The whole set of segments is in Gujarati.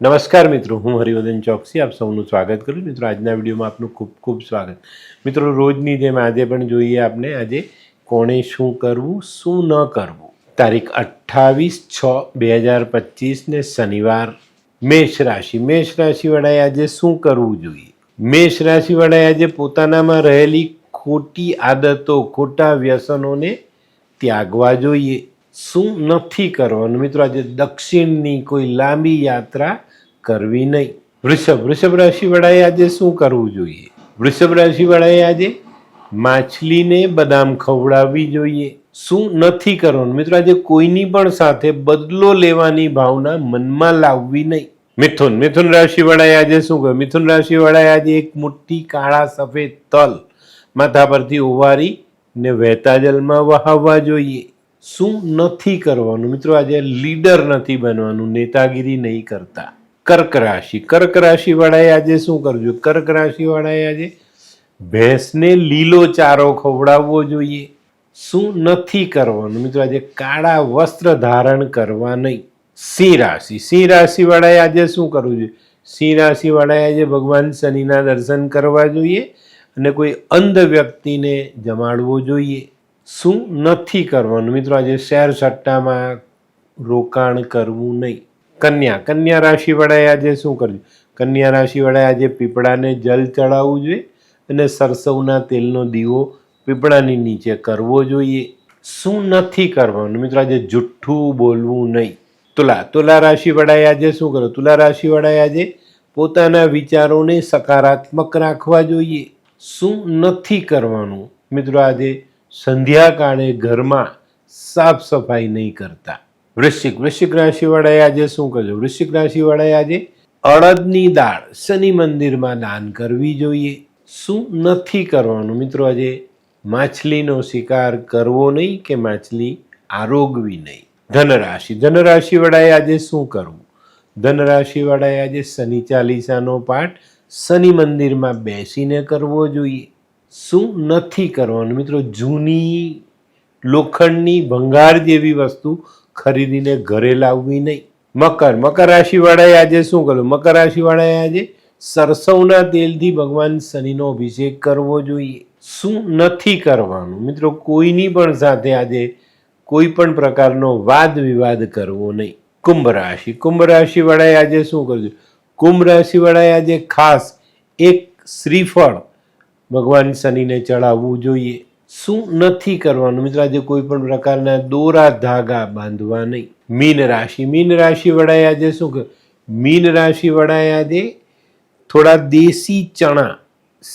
નમસ્કાર મિત્રો, હું હરિવર્ધન ચોકસી, આપ સૌનું સ્વાગત કરું મિત્રો, આજના વિડીયોમાં આપનું ખૂબ ખૂબ સ્વાગત. મિત્રો, રોજની જેમ આજે પણ જોઈએ આપણે આજે કોણે શું કરવું, શું ન કરવું? તારીખ અઠ્ઠાવીસ છ બે હજાર પચીસને શનિવાર, મેષ રાશિ. મેષ રાશિવાળાએ આજે શું કરવું જોઈએ? મેષ રાશિવાળાએ આજે પોતાનામાં રહેલી ખોટી આદતો, ખોટા વ્યસનોને ત્યાગવા જોઈએ. શું નથી કરવાનું. મિત્રો, આજે દક્ષિણની કોઈ લાંબી યાત્રા કરવી નહીં. વૃષભ વૃષભ રાશિવાળાએ આજે શું કરવું જોઈએ? વૃષભ રાશિવાળાએ આજે માછલીને બદામ ખવડાવવી જોઈએ. શું નથી કરવાનું? મિત્રો, આજે કોઈની પણ સાથે બદલો લેવાની ભાવના મનમાં લાવવી નહીં. મિથુન મિથુન રાશિવાળાએ આજે શું કહ્યું મિથુન રાશિવાળાએ આજે એક મોટી કાળા સફેદ તલ માથા પરથી ઉવારી ને વહેતા જલમાં વહાવવા જોઈએ. શું નથી કરવાનું? મિત્રો, આજે લીડર નથી બનવાનું, નેતાગીરી નહીં કરતા. કર્ક રાશિ, કર્ક રાશિવાળાએ આજે શું કરવું જોઈએ કર્ક રાશિવાળાએ આજે ભેંસને લીલો ચારો ખવડાવવો જોઈએ. શું નથી કરવાનું? મિત્રો, આજે કાળા વસ્ત્ર ધારણ કરવા નહીં. સિંહ રાશિ, સિંહ રાશિવાળાએ આજે શું કરવું જોઈએ? સિંહ રાશિવાળાએ આજે ભગવાન શનિના દર્શન કરવા જોઈએ અને કોઈ અંધ વ્યક્તિને જમાડવો જોઈએ. શું નથી કરવાનું? મિત્રો, આજે શેર સટ્ટામાં રોકાણ કરવું નહીં. કન્યા કન્યા રાશિવાળાએ આજે શું કરવું કન્યા રાશિવાળાએ આજે પીપળાને જલ ચડાવવું જોઈએ અને સરસવના તેલનો દીવો પીપળાની નીચે કરવો જોઈએ. શું નથી કરવાનું? મિત્રો, આજે જુઠ્ઠું બોલવું નહીં. તુલા તુલા રાશિવાળાએ આજે શું કરો તુલા રાશિવાળાએ આજે પોતાના વિચારોને સકારાત્મક રાખવા જોઈએ. શું નથી કરવાનું? મિત્રો, આજે સંધ્યાકાળે ઘરમાં સાફ સફાઈ નહીં કરતા. વૃશ્ચિક વૃશ્ચિક રાશિવાળાએ આજે શું કરજો વૃશ્ચિક રાશિવાળાએ આજે અડદની દાળ શનિ મંદિરમાં દાન કરવી જોઈએ. શું નથી કરવાનું? મિત્રો, આજે માછલીનો શિકાર કરવો નહીં કે માછલી આરોગવી નહીં? ધનરાશિ, ધનરાશિવાળાએ આજે શું કરવું? ધનરાશિવાળાએ આજે શનિ ચાલીસાનો પાઠ શનિ મંદિરમાં બેસીને કરવો જોઈએ. શું નથી કરવાનું? મિત્રો, જૂની લોખંડની ભંગાર જેવી વસ્તુ ખરીદીને ઘરે લાવવી નહીં. મકર મકર રાશિવાળાએ આજે શું કર્યું? મકર રાશિવાળાએ આજે સરસવના તેલથી ભગવાન શનિનો અભિષેક કરવો જોઈએ. શું નથી કરવાનું? મિત્રો, કોઈની પણ સાથે આજે કોઈ પણ પ્રકારનો વાદ વિવાદ કરવો નહીં. કુંભ રાશિ. કુંભ રાશિવાળાએ આજે શું કરજો કુંભ રાશિવાળાએ આજે ખાસ એક શ્રીફળ ભગવાન શનિને ચડાવવું જોઈએ. શું નથી કરવાનું? મિત્રો, આજે કોઈ પણ પ્રકારના દોરા ધાગા બાંધવા નહીં. મીન રાશિ. મીન રાશિ વડાએ આજે શું કર મીન રાશિ વડાએ આજે થોડા દેશી ચણા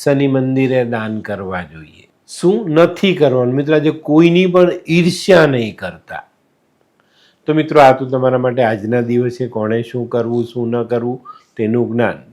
શનિ મંદિરે દાન કરવા જોઈએ. શું નથી કરવાનું? મિત્રો, આજે કોઈની પણ ઈર્ષ્યા નહીં કરતા. તો મિત્રો, આ તો તમારા માટે આજના દિવસે કોણે શું કરવું, શું ન કરવું, તેનું જ્ઞાન.